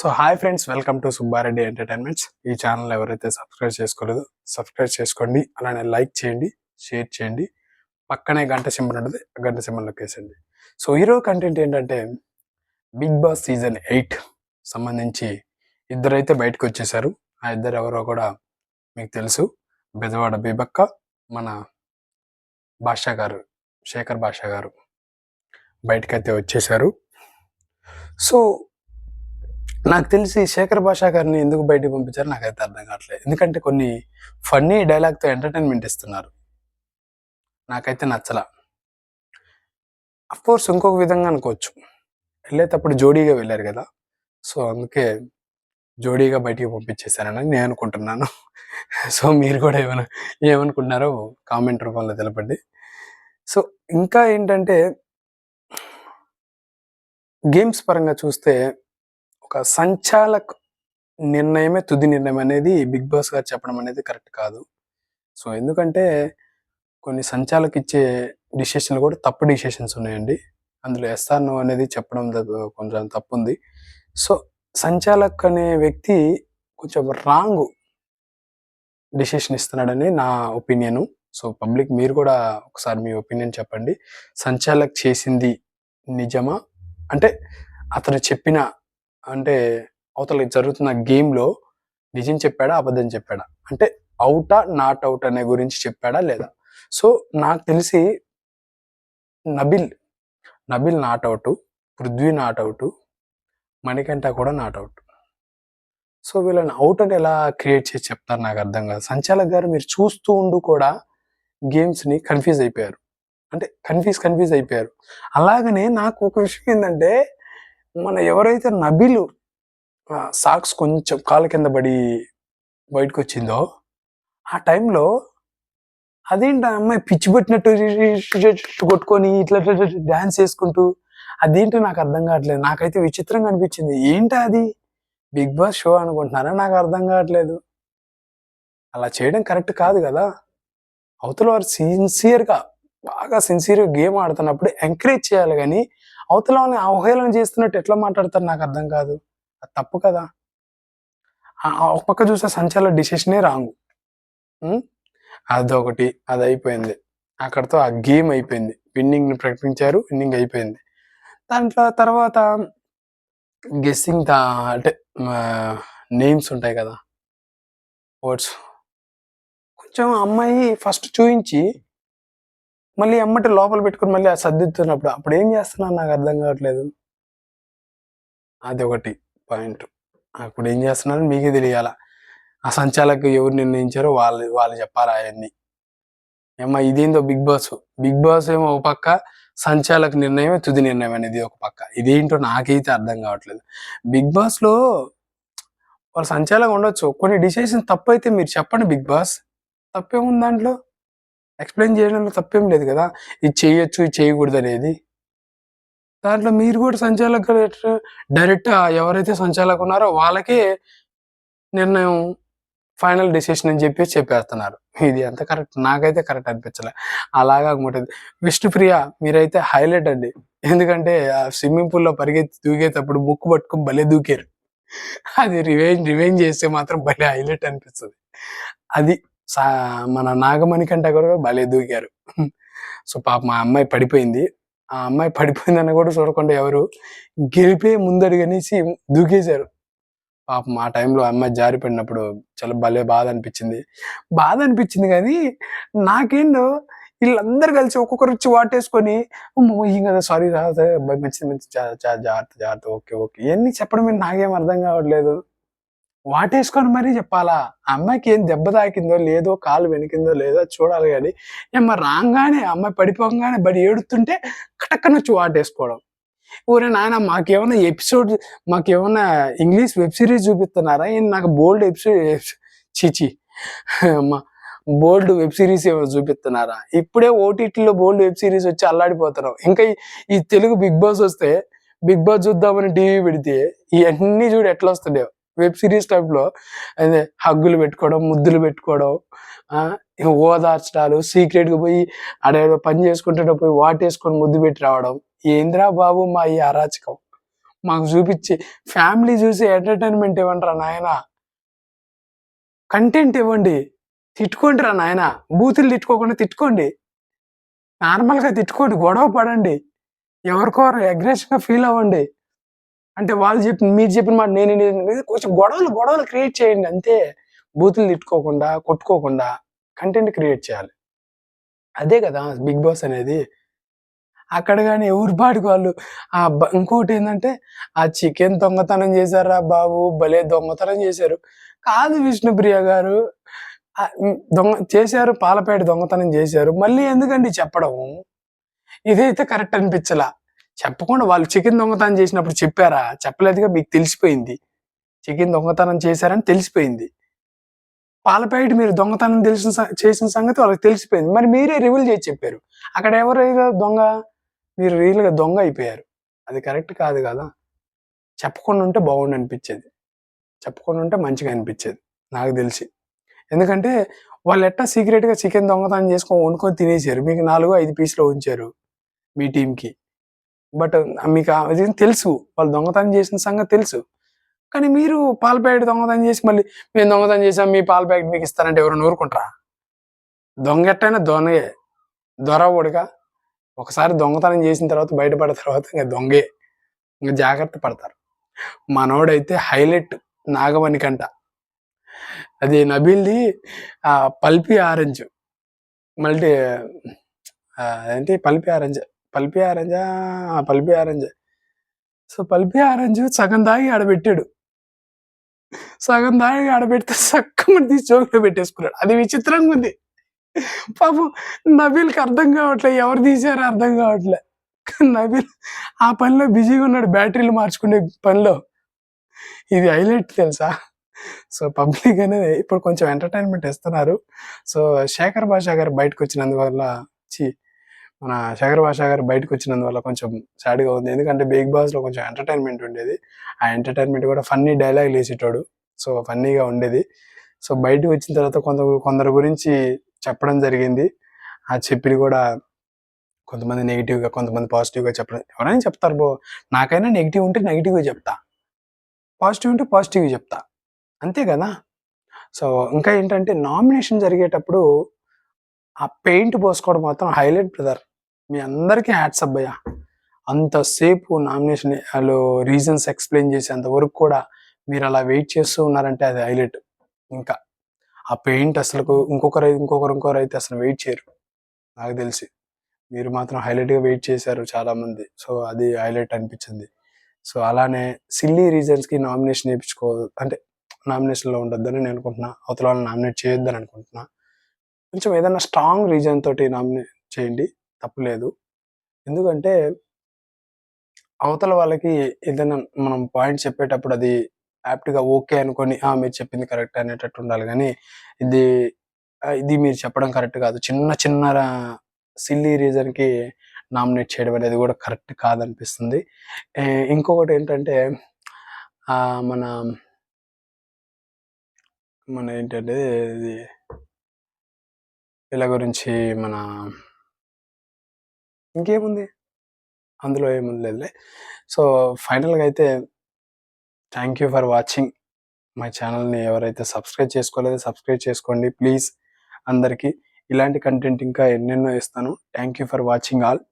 So hi friends welcome to Subbareddy entertainments. ఈ channel ఎవరైతే subscribe చేసుకోలేదు సబ్స్క్రైబ్ చేసుకోండి అలానే లైక్ చేయండి షేర్ చేయండి. పక్కనే గంట సింబల్ ఉంటుంది ఆ గంట సింబల్ నొక్కేసండి సో ఈరోజు కంటెంట్ ఏంటంటే బిగ్ బాస్ సీజన్ ఎయిట్ సంబంధించి ఇద్దరైతే బయటకు వచ్చేసారు. ఆ ఇద్దరు ఎవరో కూడా మీకు తెలుసు. బెదవాడ బీబక్క మన భాషా గారు శేఖర్ భాషా గారు బయటకైతే వచ్చేసారు. సో నాకు తెలిసి శేఖర్ భాషా గారిని ఎందుకు బయటికి పంపించారో నాకైతే అర్థం కావట్లేదు. ఎందుకంటే కొన్ని ఫన్నీ డైలాగ్తో ఎంటర్టైన్మెంట్ ఇస్తున్నారు. నాకైతే నచ్చలా. కోర్స్ ఇంకొక విధంగా అనుకోవచ్చు. వెళ్ళేటప్పుడు జోడీగా వెళ్ళారు కదా. సో అందుకే జోడీగా బయటికి పంపించేశారని నేను అనుకుంటున్నాను. సో మీరు కూడా ఏమైనా ఏమనుకుంటున్నారో కామెంట్ రూపంలో తెలపండి. సో ఇంకా ఏంటంటే గేమ్స్ పరంగా చూస్తే ఒక సంచాలక్ నిర్ణయమే తుది నిర్ణయం అనేది బిగ్ బాస్ గారు చెప్పడం అనేది కరెక్ట్ కాదు. సో ఎందుకంటే కొన్ని సంచాలకు ఇచ్చే డిసిషన్లు కూడా తప్పు డిసిషన్స్ ఉన్నాయండి. అందులో ఎస్ఆర్ అనేది చెప్పడం కొంచెం తప్పు ఉంది సో సంచాలక్ అనే వ్యక్తి కొంచెం రాంగ్ డిసిషన్ ఇస్తున్నాడని నా ఒపీనియన్. సో పబ్లిక్ మీరు కూడా ఒకసారి మీ ఒపీనియన్ చెప్పండి. సంచాలక్ చేసింది నిజమా? అంటే అతను చెప్పిన అంటే అవతల జరుగుతున్న గేమ్లో నిజం చెప్పాడా? అబద్ధం చెప్పాడా? అంటే అవుటా నాట్ అవుట్ అనే గురించి చెప్పాడా లేదా? సో నాకు తెలిసి Nabil Nabil not out Prithvi not out Manikantha కూడా నాట్ అవుట్. సో వీళ్ళని అవుట్ అని ఎలా క్రియేట్ చేసి చెప్తారు నాకు అర్థం కాదు. సంచాలక్ గారు మీరు చూస్తూ ఉండు కూడా గేమ్స్ని కన్ఫ్యూజ్ అయిపోయారు. అంటే కన్ఫ్యూజ్ కన్ఫ్యూజ్ అయిపోయారు. అలాగనే నాకు ఒక విషయం ఏంటంటే మన ఎవరైతే నబీలు సాక్స్ కొంచెం కాళ్ళ కింద పడి బయటకు వచ్చిందో ఆ టైంలో అదేంటి ఆ అమ్మాయి పిచ్చి పెట్టినట్టు కొట్టుకొని ఇట్లా డాన్స్ చేసుకుంటూ అదేంటో నాకు అర్థం కావట్లేదు. నాకైతే విచిత్రంగా అనిపించింది. ఏంటి అది? బిగ్ బాస్ షో అనుకుంటున్నారా? నాకు అర్థం కావట్లేదు. అలా చేయడం కరెక్ట్ కాదు కదా? అవతల వారు సిన్సియర్గా బాగా సిన్సియర్గా గేమ్ ఆడుతున్నప్పుడు ఎంకరేజ్ చేయాలి కానీ అవతలని అవహేళన చేస్తున్నట్టు ఎట్లా మాట్లాడతారు నాకు అర్థం కాదు. అది తప్పు కదా. ఒక పక్క చూసే సంచాల డిసిషనే రాంగు. అదొకటి అది అయిపోయింది అక్కడతో ఆ గేమ్ అయిపోయింది. విన్నింగ్ని ప్రకటించారు విన్నింగ్ అయిపోయింది. దాంట్లో తర్వాత గెస్సింగ్ అంటే నేమ్స్ ఉంటాయి కదా. వర్డ్స్. కొంచెం అమ్మాయి ఫస్ట్ చూపించి మళ్ళీ ఎమ్మటి లోపల పెట్టుకుని మళ్ళీ ఆ సర్దిద్దుతున్నప్పుడు అప్పుడు ఏం చేస్తున్నారు నాకు అర్థం కావట్లేదు. అది ఒకటి పాయింట్. అప్పుడు ఏం చేస్తున్నారని మీకే తెలియాల. ఆ సంచాలకు ఎవరు నిర్ణయించారో వాళ్ళు వాళ్ళు చెప్పాలి అవన్నీ ఏమ్మా ఇదేందో బిగ్ బాస్. బిగ్ బాస్ ఏమో ఒక పక్క సంచాలక నిర్ణయమే తుది నిర్ణయం అనేది ఒక పక్క. ఇదేంటో నాకైతే అర్థం కావట్లేదు. బిగ్ బాస్లో వాళ్ళు సంచాలకం ఉండొచ్చు. కొన్ని డిసిషన్ తప్పు అయితే మీరు చెప్పండి బిగ్ బాస్. తప్పేముంది దాంట్లో? ఎక్స్ప్లెయిన్ చేయడంలో తప్పేం లేదు కదా. ఇది చేయొచ్చు ఇది చేయకూడదు అనేది. దాంట్లో మీరు కూడా సంచాలక డైరెక్ట్ ఎవరైతే సంచాలకు ఉన్నారో వాళ్ళకే నిర్ణయం ఫైనల్ డెసిషన్ అని చెప్పి చెప్పేస్తున్నారు. ఇది ఎంత కరెక్ట్ నాకైతే కరెక్ట్ అనిపించలే. అలాగా ఉంటుంది విష్ణుప్రియ మీరైతే హైలైట్ అండి. ఎందుకంటే ఆ స్విమ్మింగ్ పూల్లో పరిగెత్తి దూకేటప్పుడు ముక్కు పట్టుకుని భలే దూకారు. అది రివెంజ్ రివెంజ్ చేస్తే మాత్రం భలే హైలైట్ అనిపిస్తుంది. అది సా- మన నాగమణి కంటే కూడా భలే దూకారు. సో పాప మా అమ్మాయి పడిపోయింది. ఆ అమ్మాయి పడిపోయిందని కూడా చూడకుండా ఎవరు గెలిపే ముందడుగనేసి దూకేశారు. పాపం ఆ టైంలో అమ్మాయి జారి పడినప్పుడు చాలా భలే బాధ అనిపించింది. బాధ అనిపించింది కానీ నాకేందో వీళ్ళందరూ కలిసి ఒక్కొక్కరు వచ్చి వాటేసుకొని ఏం కదా సారీ మంచిది మంచి జాగ్రత్త జాగ్రత్త ఓకే ఓకే. ఇవన్నీ చెప్పడం నాకేం అర్థం కావట్లేదు. వాటేసుకొని మరీ చెప్పాలా? అమ్మాయికి ఏం దెబ్బ తాకిందో లేదో కాలు వెనికిందో లేదో చూడాలి కానీ ఏమో రాగానే అమ్మాయి పడిపోగానే బడి ఏడుతుంటే కటక్కన వచ్చి వాటేసుకోవడం. ఊరే నాయన మాకేమైనా ఎపిసోడ్ మాకేమైనా ఇంగ్లీష్ వెబ్ సిరీస్ చూపిస్తున్నారా? ఏం నాకు బోల్డ్ ఎపిసోడ్ చీచి. అమ్మా బోల్డ్ వెబ్ సిరీస్ ఏమో చూపిస్తున్నారా? ఇప్పుడే ఓటీటీలో బోల్డ్ వెబ్ సిరీస్ వచ్చి అల్లాడిపోతున్నాం. ఇంకా ఈ- తెలుగు బిగ్ బాస్ వస్తే బిగ్ బాస్ చూద్దామని టీవీ పెడితే ఇవన్నీ చూడు ఎట్లా వస్తుండే వెబ్ సిరీస్ టైప్లో అదే హగ్గులు పెట్టుకోవడం ముద్దులు పెట్టుకోవడం ఓదార్చడాలు సీక్రెట్గా పోయి అడేదో పని చేసుకుంటే పోయి వాటేసుకొని ముద్దు పెట్టి రావడం. ఏంద్రా బాబు మా ఈ అరాచకం? మాకు చూపించి ఫ్యామిలీ చూసి ఎంటర్టైన్మెంట్ ఇవ్వండి రా నాయన. కంటెంట్ ఇవ్వండి. తిట్టుకోండి రా నాయన. బూతులు తిట్టుకోకుండా తిట్టుకోండి. నార్మల్గా తిట్టుకోండి. గొడవ పడండి. ఎవరికోరు అగ్రెసివ్గా ఫీల్ అవ్వండి. అంటే వాళ్ళు చెప్పి మీరు చెప్పిన మాట నేను కొంచెం గొడవలు గొడవలు క్రియేట్ చేయండి. అంతే బూతులు తిట్టుకోకుండా కొట్టుకోకుండా కంటెంట్ క్రియేట్ చేయాలి. అదే కదా బిగ్ బాస్ అనేది. అక్కడ కానీ ఎవరి పాటికి వాళ్ళు? ఆ ఇంకోటి ఏంటంటే ఆ చికెన్ దొంగతనం చేశారా బాబు? భలే దొంగతనం చేశారు. కాదు విష్ణుప్రియ గారు. దొంగ చేశారు పాలపేట దొంగతనం చేశారు. మళ్ళీ ఎందుకండి చెప్పడం? ఇదైతే కరెక్ట్ అనిపించలా. చెప్పకుండా వాళ్ళు చికెన్ దొంగతనం చేసినప్పుడు చెప్పారా? చెప్పలేదుగా మీకు తెలిసిపోయింది. చికెన్ దొంగతనం చేశారని తెలిసిపోయింది. పాలపేట మీరు దొంగతనం తెలిసిన చేసిన సంగతి వాళ్ళకి తెలిసిపోయింది. మరి మీరే రివీల్ చేసి చెప్పారు. అక్కడ ఎవరైనా దొంగ మీరు రియల్గా దొంగ అయిపోయారు. అది కరెక్ట్ కాదు కదా? చెప్పకుండా ఉంటే బాగుండు అనిపించేది. చెప్పకుండా ఉంటే మంచిగా అనిపించేది నాకు తెలిసి. ఎందుకంటే వాళ్ళు ఎట్టా సీక్రెట్గా చికెన్ దొంగతనం చేసుకొని వండుకొని తినేసారు. మీకు నాలుగు ఐదు పీసులు ఉంచారు మీ టీంకి బట్ మీకు అది తెలుసు. వాళ్ళు దొంగతనం చేసిన సంగతి తెలుసు. కానీ మీరు పాల ప్యాకెట్ దొంగతనం చేసి మళ్ళీ మేము దొంగతనం చేసాం మీ పాల ప్యాకెట్ మీకు ఇస్తానంటే ఎవరైనా ఊరుకుంటారా? దొంగ ఎట్టయినా దొంగయే. దొర ఒకసారి దొంగతనం చేసిన తర్వాత బయటపడిన తర్వాత ఇంకా దొంగే. ఇంకా జాగ్రత్త పడతారు. మనోడైతే హైలైట్ నాగమణి కంట. అది నబీల్ది పల్పి ఆరెంజ్. మల్టీ అదేంటి ఏంటి? Pulpy orange. పల్పి ఆరెంజా? ఆ, pulpy orange. So pulpy orange సగం దాగి ఆడబెట్టాడు సగం దాగి ఆడబెడితే సక్కమని తీసి జోకులో పెట్టేసుకున్నాడు. అది విచిత్రంగా ఉంది. పాపం నబీల్కి అర్థం కావట్లే ఎవరు తీసారో అర్థం కావట్లే. నబీల్ ఆ పనిలో బిజీగా ఉన్నాడు బ్యాటరీలు మార్చుకునే పనిలో. ఇది హైలైట్ తెలుసా? సో పబ్లిక్ అనేది ఇప్పుడు కొంచెం ఎంటర్టైన్మెంట్ ఇస్తున్నారు. సో శేఖర్ భాషా గారు బయటకు వచ్చినందువల్ల చి మన శేఖర్ భాషా గారు బయటకు వచ్చినందువల్ల కొంచెం సాడ్గా ఉంది. ఎందుకంటే బిగ్ బాస్లో కొంచెం ఎంటర్టైన్మెంట్ ఉండేది. ఆ ఎంటర్టైన్మెంట్ కూడా ఫన్నీ డైలాగ్ వేసేటోడు సో ఫన్నీగా ఉండేది. సో బయటకు వచ్చిన తర్వాత కొంత కొందరు గురించి చెప్పడం జరిగింది. ఆ చెప్పిన కూడా కొంతమంది నెగిటివ్గా కొంతమంది పాజిటివ్గా చెప్పడం. ఎవరైనా చెప్తారు బో నాకైనా నెగిటివ్ ఉంటే నెగిటివ్గా చెప్తా. పాజిటివ్ ఉంటే పాజిటివ్గా చెప్తా. అంతే కదా? సో ఇంకా ఏంటంటే నామినేషన్ జరిగేటప్పుడు ఆ పెయింట్ పోసుకోవడం మాత్రం హైలైట్ బ్రదర్ మీ అందరికీ హ్యాట్స్ అబ్బయ్యా అంతసేపు నామినేషన్ వాళ్ళు రీజన్స్ ఎక్స్ప్లెయిన్ చేసేంత వరకు కూడా మీరు అలా వెయిట్ చేస్తూ ఉన్నారంటే అది హైలైట్. ఇంకా ఆ పెయింట్ అసలు ఇంకొకరు ఇంకొకరు ఇంకొకరు అయితే అసలు వెయిట్ చేయరు. నాకు తెలిసి. మీరు మాత్రం హైలైట్గా వెయిట్ చేశారు చాలామంది. సో అది హైలైట్ అనిపించింది. సో అలానే సిల్లీ రీజన్స్కి నామినేషన్ వేయించుకో అంటే నామినేషన్లో ఉండొద్దని నేను అనుకుంటున్నా. అవతల వాళ్ళని నామినేట్ చేయొద్దని అనుకుంటున్నా. కొంచెం ఏదైనా స్ట్రాంగ్ రీజన్ తోటి నామినేట్ చేయండి. తప్పులేదు ఎందుకంటే అవతల వాళ్ళకి ఏదైనా మనం పాయింట్ చెప్పేటప్పుడు అది యాప్ట్గా ఓకే అనుకొని ఆ మీరు చెప్పింది కరెక్ట్ అనేటట్టు ఉండాలి. కానీ ఇది ఇది మీరు చెప్పడం కరెక్ట్ కాదు. చిన్న చిన్న సిల్లీ రీజన్కి నామినేట్ చేయడం అనేది కూడా కరెక్ట్ కాదనిపిస్తుంది. ఇంకొకటి ఏంటంటే మన మన ఏంటంటే ఇది వీళ్ళ గురించి మన ఇంకేముంది? అందులో ఏముంది లేదులే సో ఫైనల్గా అయితే థ్యాంక్ యూ ఫర్ వాచింగ్. మా ఛానల్ని ఎవరైతే సబ్స్క్రైబ్ చేసుకోలేదో సబ్స్క్రైబ్ చేసుకోండి ప్లీజ్ అందరికీ. ఇలాంటి కంటెంట్ ఇంకా ఎన్నెన్నో ఇస్తాను. Thank you for watching all.